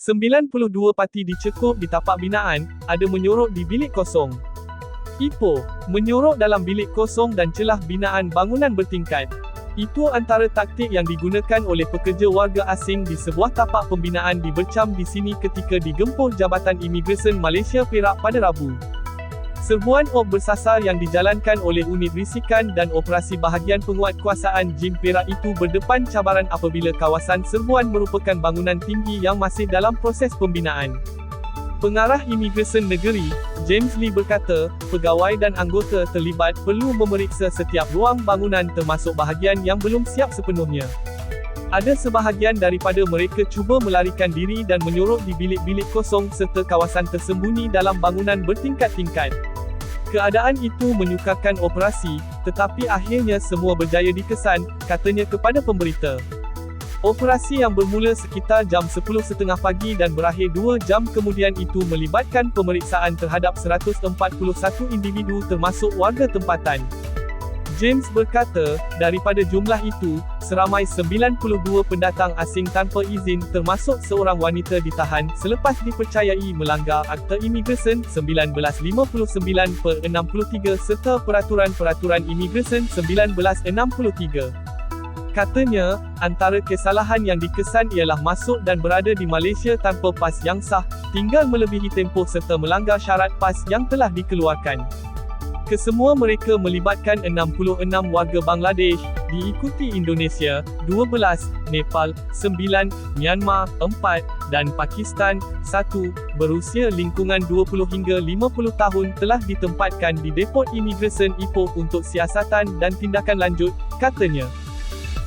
92 parti dicekup di tapak binaan, ada menyorok di bilik kosong. Ipoh, menyorok dalam bilik kosong dan celah binaan bangunan bertingkat. Itu antara taktik yang digunakan oleh pekerja warga asing di sebuah tapak pembinaan di Bercam di sini ketika digempur Jabatan Imigresen Malaysia Perak pada Rabu. Serbuan op bersasar yang dijalankan oleh unit risikan dan operasi bahagian penguatkuasaan JIM Perak itu berdepan cabaran apabila kawasan serbuan merupakan bangunan tinggi yang masih dalam proses pembinaan. Pengarah Imigresen Negeri, James Lee berkata, pegawai dan anggota terlibat perlu memeriksa setiap ruang bangunan termasuk bahagian yang belum siap sepenuhnya. Ada sebahagian daripada mereka cuba melarikan diri dan menyorok di bilik-bilik kosong serta kawasan tersembunyi dalam bangunan bertingkat-tingkat. Keadaan itu menyukarkan operasi, tetapi akhirnya semua berjaya dikesan, katanya kepada pemberita. Operasi yang bermula sekitar jam 10.30 pagi dan berakhir 2 jam kemudian itu melibatkan pemeriksaan terhadap 141 individu termasuk warga tempatan. James berkata, daripada jumlah itu, seramai 92 pendatang asing tanpa izin termasuk seorang wanita ditahan selepas dipercayai melanggar Akta Imigresen 1959 per 63 serta Peraturan-Peraturan Imigresen 1963. Katanya, antara kesalahan yang dikesan ialah masuk dan berada di Malaysia tanpa pas yang sah, tinggal melebihi tempoh serta melanggar syarat pas yang telah dikeluarkan. Kesemua mereka melibatkan 66 warga Bangladesh, diikuti Indonesia, 12, Nepal, 9, Myanmar, 4, dan Pakistan, 1, berusia lingkungan 20 hingga 50 tahun telah ditempatkan di Depot Imigresen Ipoh untuk siasatan dan tindakan lanjut, katanya.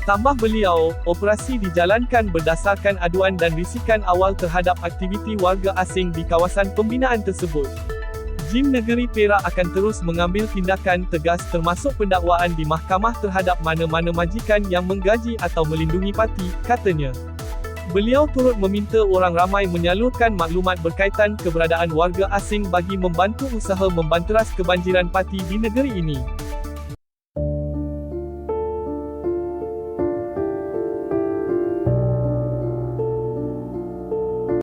Tambah beliau, operasi dijalankan berdasarkan aduan dan risikan awal terhadap aktiviti warga asing di kawasan pembinaan tersebut. JIM Negeri Perak akan terus mengambil tindakan tegas termasuk pendakwaan di mahkamah terhadap mana-mana majikan yang menggaji atau melindungi parti, katanya. Beliau turut meminta orang ramai menyalurkan maklumat berkaitan keberadaan warga asing bagi membantu usaha membanteras kebanjiran parti di negeri ini.